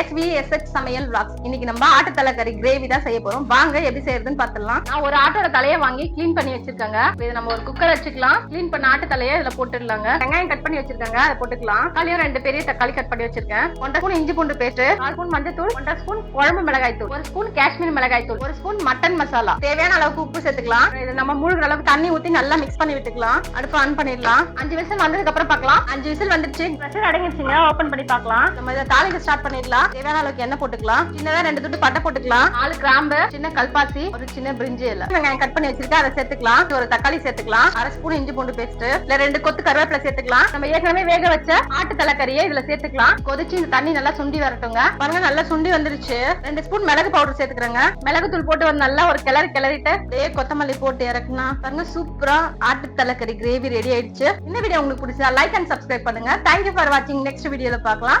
SV S H சமையல் vlogs. இன்னைக்கு நம்ம ஆட்டு தலைக்கறி கிரேவி தான் செய்ய போறோம். வாங்க எப்படி செய்யறதுன்னு பார்த்துடலாம். நான் ஒரு ஆட்டோட தலையை வாங்கி க்ளீன் பண்ணி வச்சிருக்காங்க. இது நம்ம ஒரு குக்கர் வச்சுக்கலாம். க்ளீன் பண்ண ஆட்டு தலையை இதுல போட்டுடலாங்க. வெங்காயம் கட் பண்ணி வச்சிருக்காங்க அதை போட்டுக்கலாம். தக்காளியும் ரெண்டு பெரிய தக்காளி கட் பண்ணி வச்சிருக்கேன். ஒன்றரை ஸ்பூன் இஞ்சி பூண்டு பேஸ்ட் ஆறு ஸ்பூன் மஞ்சள் தூள் ஒன்றரை ஸ்பூன் குழம்பு மிளகாய் தூள் ஒரு ஸ்பூன் காஷ்மீர் மிளகாய் தூள் ஒரு ஸ்பூன் மட்டன் மசாலா தேவையான அளவுக்கு உப்பு சேர்த்துக்கலாம். இது நம்ம மூழ்கிற அளவுக்கு தண்ணி ஊத்தி நல்லா மிக்ஸ் பண்ணி விட்டுக்கலாம். அடுப்பு ஆன் பண்ணிடலாம். அஞ்சு விசில் வந்ததுக்கு அப்புறம் பார்க்கலாம். அஞ்சு விசில் வந்துருச்சு. ப்ரெஷர் அடங்கிடுச்சுங்க ஓபன் பண்ணி பார்க்கலாம். நம்ம இதை தாளிக்க ஸ்டார்ட் பண்ணிடலாம். தேவையான அளவுக்கு எண்ணெய் போட்டுக்கலாம். சின்னதா ரெண்டு துட்டு பட்டை போட்டுக்கலாம். நாலு கிராம்பு சின்ன கல்பாசி ஒரு சின்ன பிரிஞ்சு இல்ல வெங்காயம் கட் பண்ணி வச்சிருக்கேன். அதை சேர்த்துக்கலாம். ஒரு தக்காளி சேர்த்துக்கலாம். அரை ஸ்பூன் இஞ்சி பூண்டு பேஸ்ட் இல்ல ரெண்டு கொத்து கருவேப்பிலை சேர்த்துக்கலாம். நம்ம ஏற்கனவே வேக வச்ச ஆட்டு தலைக்கறியை இதுல சேர்த்துக்கலாம். கொதிச்சு இந்த தண்ணி நல்லா சுண்டி வரட்டுங்க. பாருங்க நல்லா சுண்டி வந்துருச்சு. ரெண்டு ஸ்பூன் மிளகு பவுடர் சேர்த்துக்கிறேங்க. மிளகு தூள் போட்டு வந்து நல்லா ஒரு கிளறி கிளறிட்டு அப்படியே கொத்தமல்லி போட்டு இறக்குனா பாருங்க சூப்பரா ஆட்டு தலைக்கறி கிரேவி ரெடி ஆயிடுச்சு. இந்த வீடியோ உங்களுக்கு பிடிச்சா லைக் அண்ட் சப்ஸ்கிரைப் பண்ணுங்க. தேங்க்யூ ஃபார் வாட்சிங் நெக்ஸ்ட் வீடியோல பார்க்கலாம்.